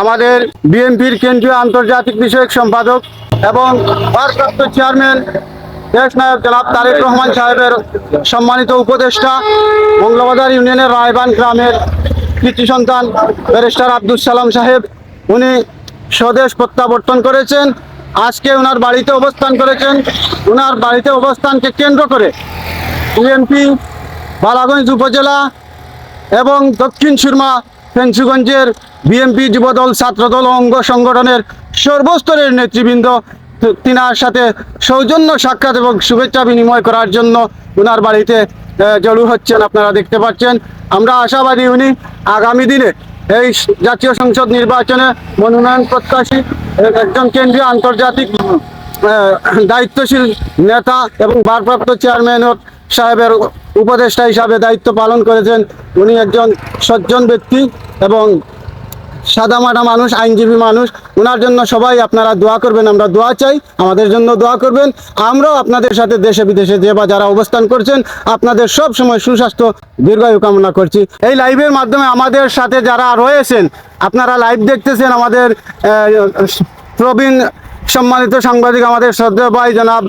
আমাদের বিএনপির কেন্দ্রীয় আন্তর্জাতিক বিষয়ক সম্পাদক এবং ভারপ্রাপ্ত চেয়ারম্যান, দেশ নায়ক জনাব তারেক রহমান সাহেবের সম্মানিত উপদেষ্টা মঙ্গলবাজার ইউনিয়নের রায়বান গ্রামের কৃতি সন্তান ব্যারিস্টার আব্দুল সালাম সাহেব, উনি স্বদেশ প্রত্যাবর্তন করেছেন। আজকে ওনার বাড়িতে অবস্থান করেছেন। ওনার বাড়িতে অবস্থানকে কেন্দ্র করে বিএনপি, বালাগঞ্জ উপজেলা এবং দক্ষিণ সুরমা ফেন্সুগঞ্জের বিএনপি যুবদল, ছাত্রদল, অঙ্গ সংগঠনের সর্বস্তরের নেতৃবৃন্দ, তিনার সাথে সৌজন্য সাক্ষাৎ এবং শুভেচ্ছা বিনিময় করার জন্য ওনার বাড়িতে জড়ু হচ্ছেন আপনারা দেখতে পাচ্ছেন। আমরা আশাবাদী উনি আগামী দিনে এই জাতীয় সংসদ নির্বাচনে মনোনয়ন প্রত্যাশী একজন কেন্দ্রীয় আন্তর্জাতিক দায়িত্বশীল নেতা এবং ভারপ্রাপ্ত চেয়ারম্যান সাহেবের উপদেষ্টা হিসাবে দায়িত্ব পালন করেছেন। উনি একজন সজ্জন ব্যক্তি। এবং সাদামাটা মানুষ, আইনজীবী মানুষ ওনার জন্য সবাই আপনারা দোয়া করবেন, আমরা দোয়া চাই, আমাদের জন্য দোয়া করবেন। আমরাও আপনাদের সাথে দেশে বিদেশে যে বা যারা অবস্থান করছেন, আপনাদের সব সময় সুস্বাস্থ্য, দীর্ঘায়ু কামনা করছি। এই লাইভের মাধ্যমে আমাদের সাথে যারা রয়েছেন, আপনারা লাইভ দেখতেছেন আমাদের প্রবীণ সম্মানিত সাংবাদিক, আমাদের শ্রদ্ধেয় ভাই জনাব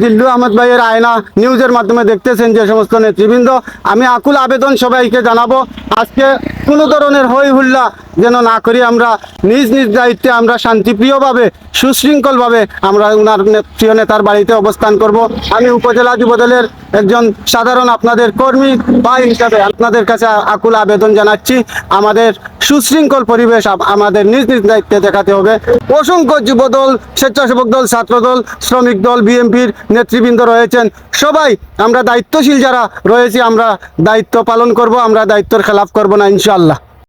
দিল্লু আহমেদ ভাইয়ের আয়না নিউজের মাধ্যমে দেখতেছেন যে সমস্ত নেতৃবৃন্দ, আমি আকুল আবেদন সবাইকে জানাব, আজকে কোনো ধরনের হই হুল্লা যেন না করি, আমরা নিজ নিজ দায়িত্বে আমরা শান্তিপ্রিয়ভাবে, সুশৃঙ্খলভাবে আমরা ওনার প্রিয় নেতার বাড়িতে অবস্থান করব। আমি উপজেলা যুবদলের একজন সাধারণ আপনাদের কর্মী ভাই হিসাবে আপনাদের কাছে আকুল আবেদন জানাচ্ছি। আমাদের সুশৃঙ্খল পরিবেশ আম- আমাদের নিজ নিজ দায়িত্বে দেখাতে হবে। অসংখ্য যুবদল স্বেচ্ছাসেবক দল ছাত্রদল শ্রমিক দল, বিএনপির নেতৃবৃন্দ রয়েছেন। সবাই, আমরা দায়িত্বশীল যারা রয়েছি, আমরা দায়িত্ব পালন করব, আমরা দায়িত্বের খেলাফ করব না, ইনশাআল্লাহ।